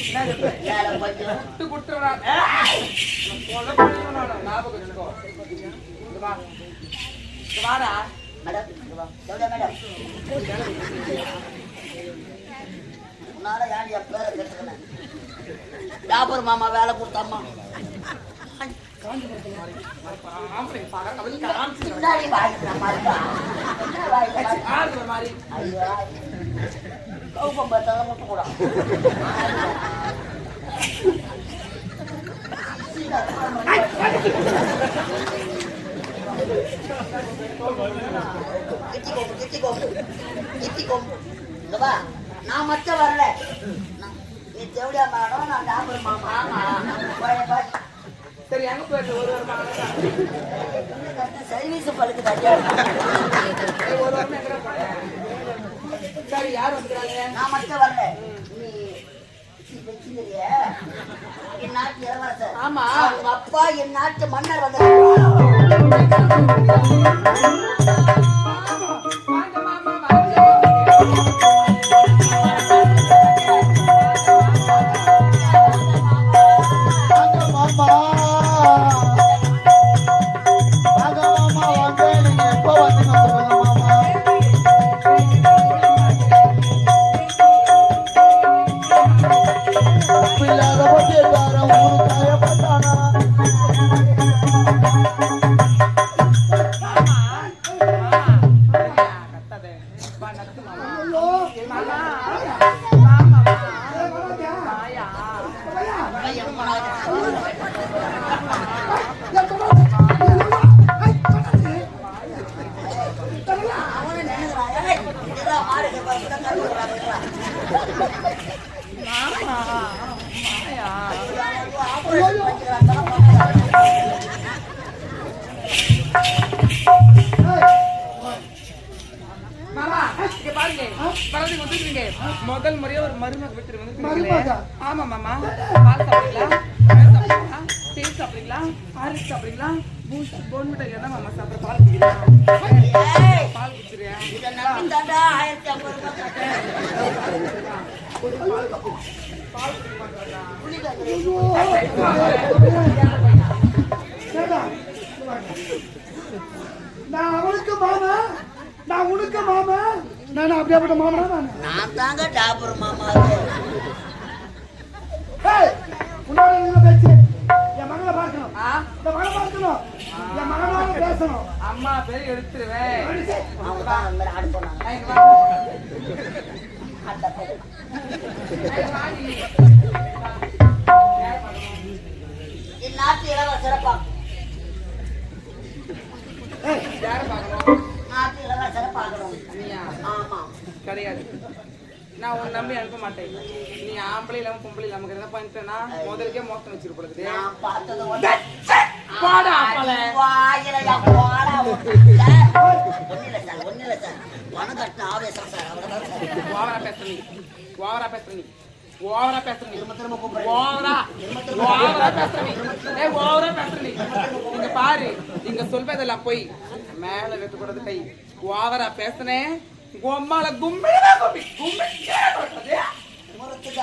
வேலை கொஞ்சம் ஞாபகம் வச்சுக்கோ. வாடா. மேடம் மேடம் உன்னால என் பேரை வியாபார மாமா வேலை கொடுத்தாம்மா ஆம்பளைங்க பாக்க, கவலை காமிச்சிடுறேன். பின்னாடி வாங்கிக்கிற மாதிரிப்பா என்ன வாங்கிக்கிற ஆடுற மாதிரி. ஐயோ கௌபம் பார்த்தாலும் முட்டு கூட கிட்டி கொம்பு கிட்டி கொம்பு கிட்டி கொம்பு இங்க வா நான் மட்டும் வரல நீ தேவடியா மேடம் நான் டாபர் மாமா. சரி எங்க போயிட்டு ஒரு வாரமா சர்வீஸ் பழுக்கு தட்டியா ஒரு வாரமா எங்கடா போன? சரி யார் வந்துக்கிறாங்க நான் மட்டும் வரல நீ வச்சுக்கிறிய என் நாட்டு இளவரசர் ஆமா. அப்பா என் நாட்டு மன்னர் வந்தார் பாருங்க. பரவாயில்ல வந்துருக்கீங்க. முதல் முறையா ஒரு மருமக மருமகா? வந்துருக்கீங்க ஆமா மாமா. பால் சாப்பிடுறீங்களா? டீ சாப்பிடுறீங்களா? ஹார்லிக்ஸ் சாப்பிடுறீங்களா? பூஸ்ட் போன்விட்டா என்ன மாமா சாப்பிடுற பால் குடிக்கிறீங்களா? பால். ஏடா, நான் அவனுக்கு மாமா. நான் உனக்கு மாமா. நான் அப்படியாப்பட்ட மாமா நான் நான் தாங்க டாபர் மாமா ஏய், உன்னோட என்ன பேச்சு என் மகளை பார்க்கணும் இந்த மகளை பார்க்கணும் என் மகனோட பேசணும் அம்மா பேர் எடுத்துருவேன் அவங்க தான் அந்த ஆடு சொன்னாங்க நான் இங்க வா. அந்த பேரு. நான் இங்க வாடி. என் நாட்டு இளவரசரை பார்க்கணும் ஏய், யாரை பார்க்கணும் நாட்டு இளவரசரை பார்க்கணும் நீயா ஆமா கிடையாது. நான் உன்னை நம்பி அனுப்ப மாட்டேன். நீ ஆம்பளை இல்லாம பொம்பளை இல்லாம இருக்கிறதா பண்ணிட்டேன்னா முதலுக்கே மோசம் ஒண்ணு. போடா. ஓவரா பேசுற நீ. ஓவரா பேசுற நீ. ஓவரா பேசுற நீ. ஓவரா. ஓவரா பேசுற நீ. ஏய் ஓவரா பேசுற நீ. இங்க பாரு. இங்க சொல்வதெல்லாம் போய். மேல வெட்டு கூடாது கை. ஓவரா பேசுனேன் உம்மால கும்மிடா கும்மி கும்மி முறத்துக்கு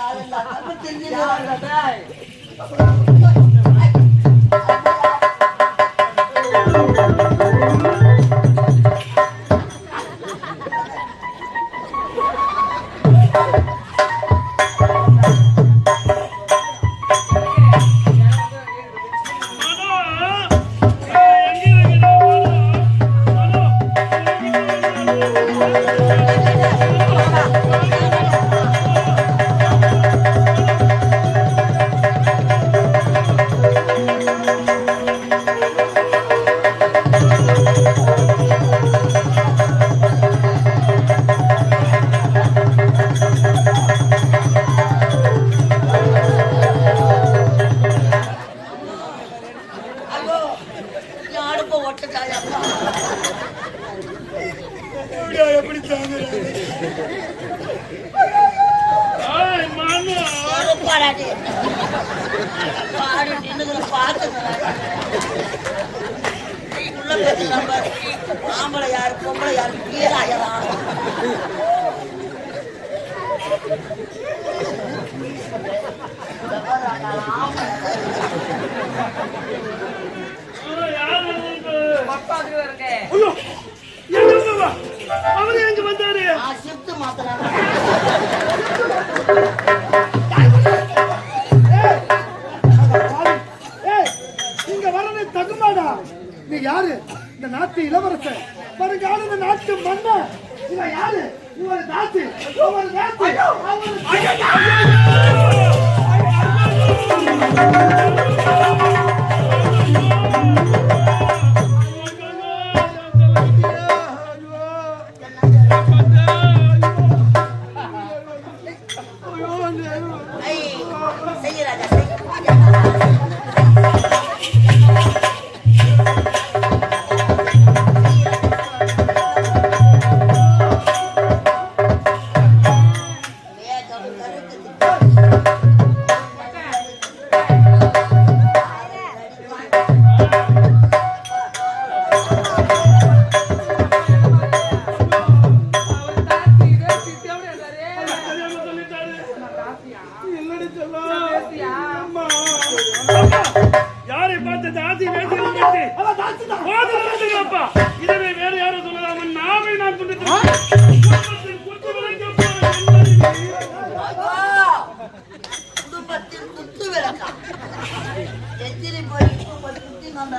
ஆம்பளை யாரு பொம்பளை யாரு கீழாயதான் தகுமாடா. நீ யாரு? இந்த நாட்டு இளவரசன் வருங்கால இந்த நாட்டு மன்னன் இவன் யாரு? இவன் நாட்டு அவன் நாட்டு அவன் நான் தாத்தியா? பேசியா? யாரை பார்த்து தாசி பேசி நிறுத்துங்கப்பா இதனை வேற யாரும் சொல்லலாம நான் குடும்பத்தில் குத்து விளக்க போய் குத்தி நான்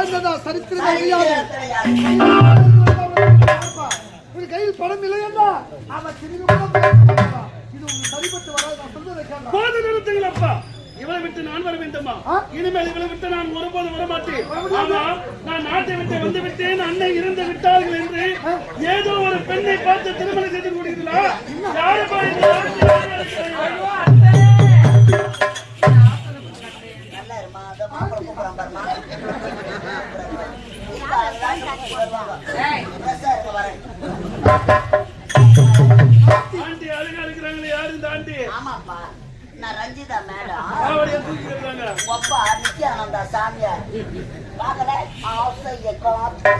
வாழ்ந்ததா சரித்திரமே ஒரு கையில் அவன் திரும்பி கூட பேச மாட்டான். இது உங்களுக்கு சரிப்பட்டு வராது நான் சொல்றதை கேளுடா. போது நிறுத்துங்களப்பா இவளை விட்டு நான் வர வேண்டுமா? இனிமேல் இவளை விட்டு நான் ஒருபோதும் வர மாட்டேன் ஆமா நான் நாட்டை விட்டு வந்து விட்டேன் அன்னை இருந்து விட்டார்கள் என்று இருக்கிறாங்களே யாரு இந்த ஆண்டி? ஆமாப்பா நான் ரஞ்சிதா மேடம். அவளைய தூக்கிக்கிறாங்க? ஒப்பா நித்யானந்தா சாமியார். பார்க்கல? ஆசைய காத்து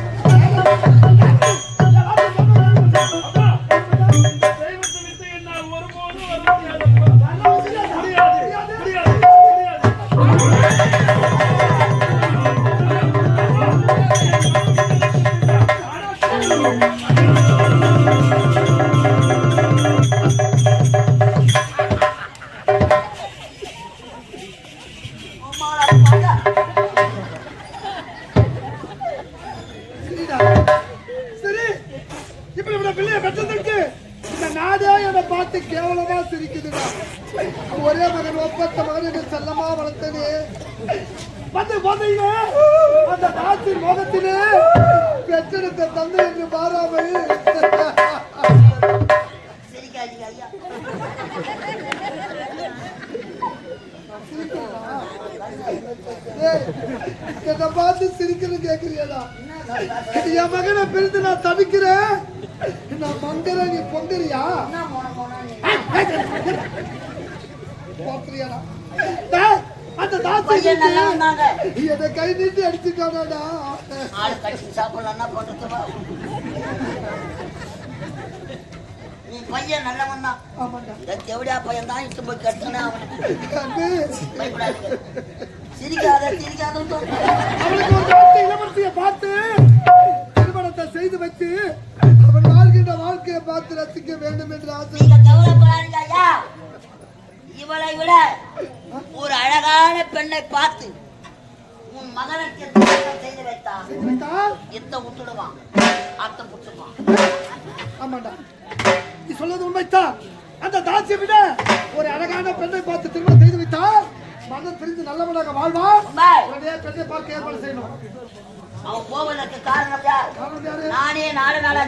கேவலமா சிரிக்குதுடா ஒரே மகன் ஒப்பத்த மகன் செல்லமா வளர்த்தனே வந்து போதீங்க அந்த நாட்டின் முகத்திலே பெற்றெடுத்த தந்தை என்று பாராமல் சிரிக்காதீங்க என்னை பார்த்து சிரிக்கிறது கேட்கிறியாடா என் மகனை பிரித்து நான் தவிக்கிறேன் நான் மங்கற நீ பொங்கறியா அந்த நல்லா கை நீட்டி அடிச்சுட்டாடா ஆளு சாப்பிடலன்னா நீ பையன் நல்லவன் தான். ஆமாண்டா. இந்த தேவடியா பையன் தான் இட்டு போய் கட்டுனா அவனுக்கு சிரிக்காத சிரிக்காத ஒரு இளவரசியை பார்த்து திருமணத்தை செய்து வைத்து அவன் வாழ்கின்ற வாழ்க்கையை பார்த்து ரசிக்க வேண்டும் என்று ஆசை. இவளை விட ஒரு அழகான பெண்ணை பார்த்து உன் மகனுக்கு செய்து வைத்தா வைத்தா? எத்த விட்டுடுவான் அர்த்தம் புட்டுவான் ஆமாண்டா. நீ சொல்வது உண்மைத்தான் அந்த தாசியை விட ஒரு அழகான பெண்ணை பார்த்து திருமணம் செய்து வைத்தா மனம் பிரிந்து நல்லவனாக வாழ்வான். உடனே பெண்ணை பார்க்க ஏற்பாடு செய்யணும். அவன் போவதற்கு காரணம் யாரு? நானே நாலு நாளா